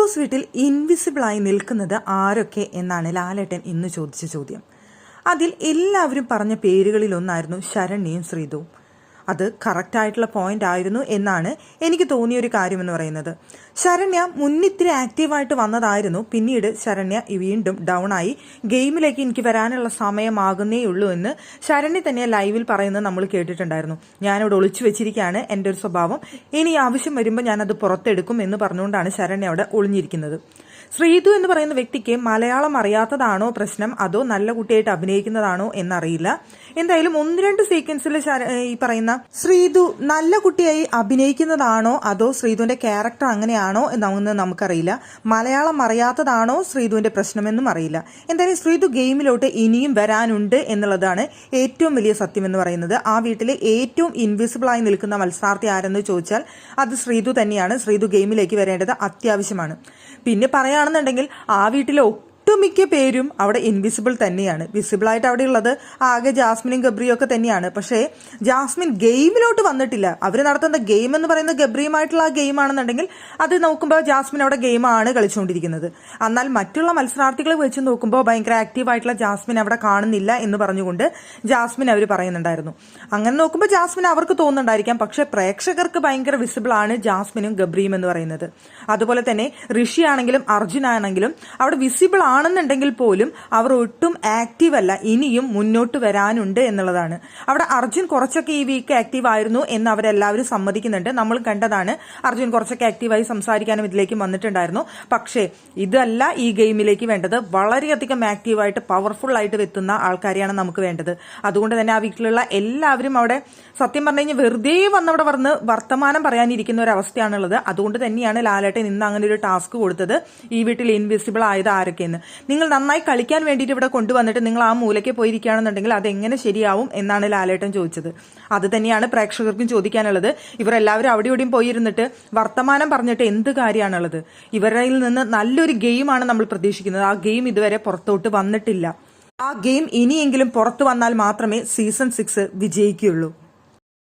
Boss വീട്ടിൽ ഇൻവിസിബിളായി നിൽക്കുന്നത് ആരൊക്കെ എന്നാണ് ലാലേട്ടൻ ഇന്ന് ചോദിച്ച ചോദ്യം. അതിൽ എല്ലാവരും പറഞ്ഞ പേരുകളിലൊന്നായിരുന്നു ശരണ്യയും ശ്രീതുവും. അത് കറക്റ്റായിട്ടുള്ള പോയിന്റ് ആയിരുന്നു എന്നാണ് എനിക്ക് തോന്നിയ ഒരു കാര്യമെന്ന് പറയുന്നത്. ശരണ്യ മുന്നിത്തിരി ആക്റ്റീവായിട്ട് വന്നതായിരുന്നു. പിന്നീട് ശരണ്യ വീണ്ടും ഡൗൺ ആയി. ഗെയിമിലേക്ക് എനിക്ക് വരാനുള്ള സമയമാകുന്നേ ഉള്ളൂ എന്ന് ശരണ്യ തന്നെ ലൈവിൽ പറയുന്നത് നമ്മൾ കേട്ടിട്ടുണ്ടായിരുന്നു. ഞാനിവിടെ ഒളിച്ചു വെച്ചിരിക്കുകയാണ് എന്റെ ഒരു സ്വഭാവം. ഇനി ആവശ്യം വരുമ്പോൾ ഞാനത് പുറത്തെടുക്കും എന്ന് പറഞ്ഞുകൊണ്ടാണ് ശരണ്യ അവിടെ ഒളിഞ്ഞിരിക്കുന്നത്. ശ്രീതു എന്ന് പറയുന്ന വ്യക്തിക്ക് മലയാളം അറിയാത്തതാണോ പ്രശ്നം? അതോ നല്ല കുട്ടിയായിട്ട് അഭിനയിക്കുന്നതാണോ എന്നറിയില്ല. എന്തായാലും ഒന്ന് രണ്ട് സീക്വൻസിൽ ഈ പറയുന്ന ശ്രീതു നല്ല കുട്ടിയായി അഭിനയിക്കുന്നതാണോ? അതോ ശ്രീതുവിന്റെ ക്യാരക്ടർ അങ്ങനെയാണോ എന്നൊന്നും നമുക്കറിയില്ല. മലയാളം അറിയാത്തതാണോ ശ്രീതുവിന്റെ പ്രശ്നമെന്നും അറിയില്ല. എന്തായാലും ശ്രീതു ഗെയിമിലോട്ട് ഇനിയും വരാനുണ്ട് എന്നുള്ളതാണ് ഏറ്റവും വലിയ സത്യം എന്ന് പറയുന്നത്. ആ വീട്ടിലെ ഏറ്റവും ഇൻവിസിബിൾ ആയി നിൽക്കുന്ന മത്സരാർത്ഥി ആരെന്ന് ചോദിച്ചാൽ അത് ശ്രീതു തന്നെയാണ്. ശ്രീതു ഗെയിമിലേക്ക് വരേണ്ടത് അത്യാവശ്യമാണ്. പിന്നെ പറയുകയാണെന്നുണ്ടെങ്കിൽ ആ വീട്ടിലെ ഒട്ടുമിക്ക പേരും അവിടെ ഇൻവിസിബിൾ തന്നെയാണ്. വിസിബിൾ ആയിട്ട് അവിടെ ഉള്ളത് ആകെ ജാസ്മിനും ഗബ്രിയും ഒക്കെ തന്നെയാണ്. പക്ഷേ ജാസ്മിൻ ഗെയിമിലോട്ട് വന്നിട്ടില്ല. അവർ നടത്തുന്ന ഗെയിം എന്ന് പറയുന്നത് ഗബ്രിയുമായിട്ടുള്ള ആ ഗെയിം ആണെന്നുണ്ടെങ്കിൽ അത് നോക്കുമ്പോൾ ജാസ്മിൻ അവിടെ ഗെയിമാണ് കളിച്ചുകൊണ്ടിരിക്കുന്നത്. എന്നാൽ മറ്റുള്ള മത്സരാർത്ഥികളെ വെച്ച് നോക്കുമ്പോൾ ഭയങ്കര ആക്റ്റീവ് ആയിട്ടുള്ള ജാസ്മിൻ അവിടെ കാണുന്നില്ല എന്ന് പറഞ്ഞുകൊണ്ട് ജാസ്മിൻ അവർ പറയുന്നുണ്ടായിരുന്നു. അങ്ങനെ നോക്കുമ്പോൾ ജാസ്മിൻ അവർക്ക് തോന്നുന്നുണ്ടായിരിക്കാം. പക്ഷേ പ്രേക്ഷകർക്ക് ഭയങ്കര വിസിബിൾ ആണ് ജാസ്മിനും ഗബ്രിയും എന്ന് പറയുന്നത്. അതുപോലെ തന്നെ ഋഷി ആണെങ്കിലും അർജുൻ ആണെങ്കിലും അവിടെ വിസിബിൾ ആണെന്നുണ്ടെങ്കിൽ പോലും അവർ ഒട്ടും ആക്റ്റീവ് അല്ല. ഇനിയും മുന്നോട്ട് വരാനുണ്ട് എന്നുള്ളതാണ്. അവിടെ അർജുൻ കുറച്ചൊക്കെ ഈ വീക്ക് ആക്റ്റീവ് ആയിരുന്നു എന്ന് അവരെല്ലാവരും സമ്മതിക്കുന്നുണ്ട്. നമ്മൾ കണ്ടതാണ് അർജുൻ കുറച്ചൊക്കെ ആക്റ്റീവായി സംസാരിക്കാനും ഇതിലേക്ക് വന്നിട്ടുണ്ടായിരുന്നു. പക്ഷേ ഇതല്ല ഈ ഗെയിമിലേക്ക് വേണ്ടത്. വളരെയധികം ആക്റ്റീവായിട്ട് പവർഫുൾ ആയിട്ട് എത്തുന്ന ആൾക്കാരെയാണ് നമുക്ക് വേണ്ടത്. അതുകൊണ്ട് തന്നെ ആ വീട്ടിലുള്ള എല്ലാവരും അവിടെ സത്യം പറഞ്ഞു കഴിഞ്ഞാൽ വെറുതെ വന്നവിടെ വന്ന് വർത്തമാനം പറയാനിരിക്കുന്ന ഒരു അവസ്ഥയാണുള്ളത് അതുകൊണ്ട് തന്നെയാണ് ലാലേട്ടൻ ഇന്ന് അങ്ങനെ ഒരു ടാസ്ക് കൊടുത്തത്. ഈ വീട്ടിൽ ഇൻവിസിബിൾ ആയത് ആരൊക്കെയെന്ന്. നിങ്ങൾ നന്നായി കളിക്കാൻ വേണ്ടിയിട്ട് ഇവിടെ കൊണ്ടുവന്നിട്ട് നിങ്ങൾ ആ മൂലയ്ക്ക് പോയിരിക്കുകയാണെന്നുണ്ടെങ്കിൽ അതെങ്ങനെ ശരിയാവും എന്നാണ് ലാലേട്ടൻ ചോദിച്ചത്. അത് തന്നെയാണ് പ്രേക്ഷകർക്കും ചോദിക്കാനുള്ളത്. ഇവരെല്ലാവരും അവിടെ ഇവിടെയും പോയിരുന്നിട്ട് വർത്തമാനം പറഞ്ഞിട്ട് എന്ത് കാര്യമാണുള്ളത്? ഇവരിൽ നിന്ന് നല്ലൊരു ഗെയിമാണ് നമ്മൾ പ്രതീക്ഷിക്കുന്നത്. ആ ഗെയിം ഇതുവരെ പുറത്തോട്ട് വന്നിട്ടില്ല. ആ ഗെയിം ഇനിയെങ്കിലും പുറത്തു വന്നാൽ മാത്രമേ സീസൺ സിക്സ് വിജയിക്കുകയുള്ളൂ.